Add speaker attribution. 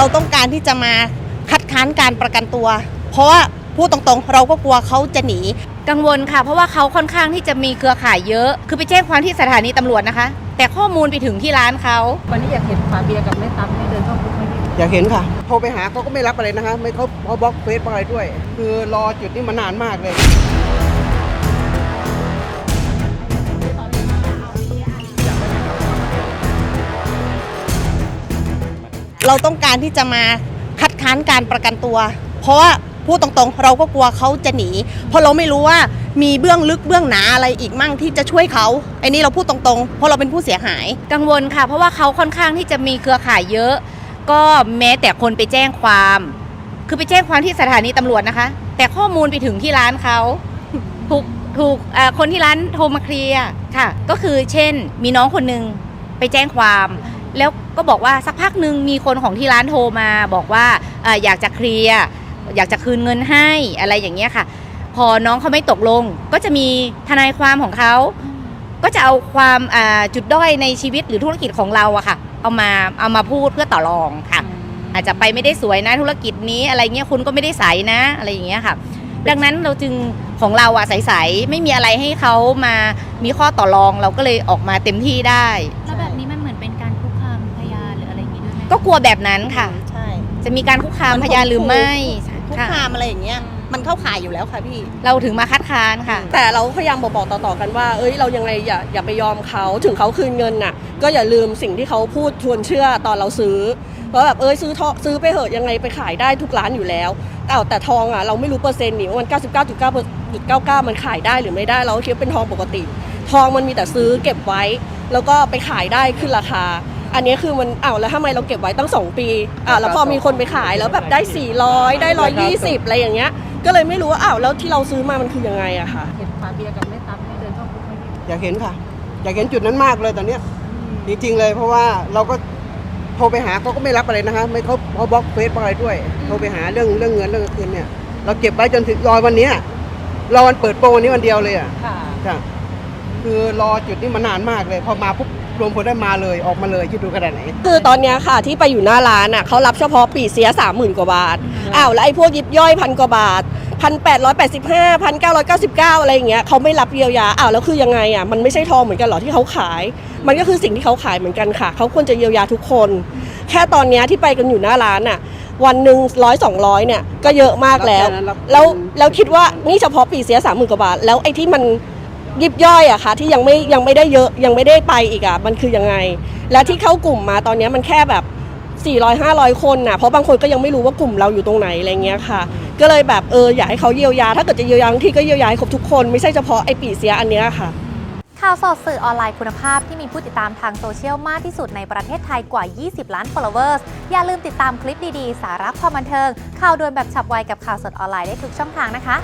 Speaker 1: เราต้องการที่จะมาคัดค้านการประกันตัว เพราะว่าพูดตรงๆ เราก็กลัวเขาจะหนี
Speaker 2: กังวลค่ะ เพราะว่าเขาค่อนข้างที่จะมีเครือข่ายเยอะ คือไปแจ้งความที่สถานีตำรวจนะคะ แต่ข้อมูลไปถึงที่ร้านเขา
Speaker 3: วันนี้อยากเห็นฝาเบียร์กับแม่ตั้มนี่เดินเข้าคุกไหมพี่
Speaker 4: อยากเห็นค่ะ โทรไปหาเขาก็ไม่รับอะไรนะคะ ไม่เขาเขาบล็อกเฟซบล็อกอะไรด้วย คือรอจุดนี้มานานมากเลย
Speaker 1: เราต้องการที่จะมาคัดค้านการประกันตัว เพราะว่าพูดตรงๆ เราก็กลัวเขาจะหนี เพราะเราไม่รู้ว่ามีเบื้องลึกเบื้องหนาอะไรอีกมั่งที่จะช่วยเขาไอ้นี่เราพูดตรงๆ เพราะเราเป็นผู้เสียหาย
Speaker 2: กังวลค่ะ เพราะว่าเขาค่อนข้างที่จะมีเครือข่ายเยอะ ก็แม้แต่คนไปแจ้งความ คือไปแจ้งความที่สถานีตำรวจนะคะ แต่ข้อมูลไปถึงที่ร้านเขาถูกถูกคนที่ร้านโทรมาเคลียร์ค่ะ ก็คือเช่น มีน้องคนหนึ่งไปแจ้งความ แล้วก็บอกว่าสักพักหนึ่งมีคนของที่ร้านโทรมาบอกว่าเอ่ออยากจะเคลียร์อยากจะคืนเงินให้อะไรอย่างเงี้ยค่ะ พอน้องเขาไม่ตกลง ก็จะมีทนายความของเขาก็จะเอาความอ่าจุดด้อยในชีวิตหรือธุรกิจของเราอะค่ะ เอามาเอามาพูดเพื่อต่อรองค่ะ อาจจะไปไม่ได้สวยนะธุรกิจนี้อะไรเงี้ยคุณก็ไม่ได้ใสนะอะไรอย่างเงี้ยค่ะ ดังนั้นเราจึงของเราอะใสๆไม่มีอะไรให้เขามามีข้อต่อรองเราก็เลยออกมาเต็มที่ได้
Speaker 5: ก็ก
Speaker 2: ลัวแบบนั้นค่ะ
Speaker 1: ใช่
Speaker 2: จะมีการคุกคาม
Speaker 1: มัน
Speaker 2: พยานหรือไม่
Speaker 1: คุก
Speaker 2: ค่ะ
Speaker 1: คามอะไรอย่างเงี้ย มันเข้าข่ายอยู่แล้วค่ะพี่
Speaker 2: เราถึงมาคัดค้านค่ะ
Speaker 6: แต่เราพยายามบอกๆต่อๆกันว่า เอ้ย เรายังไงอย่าอย่าไปยอมเขา ถึงเขาคืนเงินน่ะ ก็อย่าลืมสิ่งที่เขาพูดชวนเชื่อตอนเราซื้อว่าแบบ เอ้ย ซื้อทองซื้อไปเหอะ ยังไงไปขายได้ทุกร้านอยู่แล้ว แต่แต่ทองอะ เราไม่รู้เปอร์เซ็นต์นี่ว่ามัน 99.999 มันขายได้หรือไม่ได้ เราก็คิดว่าเป็นทองปกติ ทองมันมีแต่ซื้อเก็บไว้ แล้วก็ไปขายได้ขึ้นราคา อันนี้คือมันอ้าวแล้วทำไมเราเก็บไว้ตั้ง 2 ปีอ่าแล้วพอมีคนไปขายแล้วแบบได้ 400 ได้ 120 อะไรอย่างเงี้ย ก็เลยไม่รู้ว่าอ้าวแล้วที่เราซื้อมามันคือยังไงอะค่ะ
Speaker 3: เห็นฝาเบียร์กับแม่ตั้มนี่เดินเข้าคุกไหมพี่
Speaker 4: อยากเห็นค่ะ อยากเห็นจุดนั้นมากเลยตอนเนี้ยจริงๆเลยเพราะว่าเราก็โทรไปหาเขาก็ไม่รับอะไรนะคะไม่เขาเขาบล็อกเฟซบล็อกอะไรด้วย โทรไปหาเรื่องเรื่องเงินเรื่องคืนเนี่ยเราเก็บไว้จนถึงรอวันเนี้ยรอวันเปิดโปรวันนี้วันเดียวเลยอะ
Speaker 3: ค่ะ
Speaker 4: ค่ะ คือรอจุดนี้มานานมากเลย พอมาปุ๊บ รวมผลได้มาเลยออกมาเลยคิดดูขนาดไหน
Speaker 6: คือตอนเนี้ยค่ะที่ไปอยู่หน้าร้านอะเขารับเฉพาะปีเสียสามหมื่นกว่าบาท อ้าวแล้วไอ้พวกยิบย่อยพันกว่าบาทพันแปดร้อยแปดสิบห้าพันเก้าร้อยเก้าสิบเก้าอะไรอย่างเงี้ยเขาไม่รับเยียวยาอ้าวแล้วคือยังไงอะมันไม่ใช่ทองเหมือนกันเหรอที่เขาขาย มันก็คือสิ่งที่เขาขายเหมือนกันค่ะเขาควรจะเยียวยาทุกคน แค่ตอนเนี้ยที่ไปกันอยู่หน้าร้านอะ วันหนึ่งร้อยสองร้อยเนี่ยก็เยอะมากแล้ว
Speaker 4: รับ
Speaker 6: แล้วแล้วคิดว่านี่เฉพาะปีเสียสามหมื่นกว่าบาท แล้วไอ้ที่มัน ยิบย่อยอะค่ะที่ยังไม่ยังไม่ได้เยอะยังไม่ได้ไปอีกอะมันคือยังไง และที่เข้ากลุ่มมาตอนนี้มันแค่แบบ 400 500 คนน่ะเพราะบางคนก็ยังไม่รู้ว่ากลุ่มเราอยู่ตรงไหนอะไรเงี้ยค่ะ ก็เลยแบบเอออยากให้เขาเยียวยา ถ้าเกิดจะเยียวยาบางที่ก็เยียวยาให้ครบทุกคนไม่ใช่เฉพาะไอ้ปีเสียอันเนี้ยค่ะ
Speaker 5: ข่าวสดสื่อออนไลน์คุณภาพที่มีผู้ติดตามทางโซเชียลมากที่สุดในประเทศไทยกว่า 20 ล้าน followers อย่าลืมติดตามคลิปดีๆ สาระความบันเทิง ข่าวด่วนแบบฉับไวกับข่าวสดออนไลน์ได้ทุกช่องทางนะคะ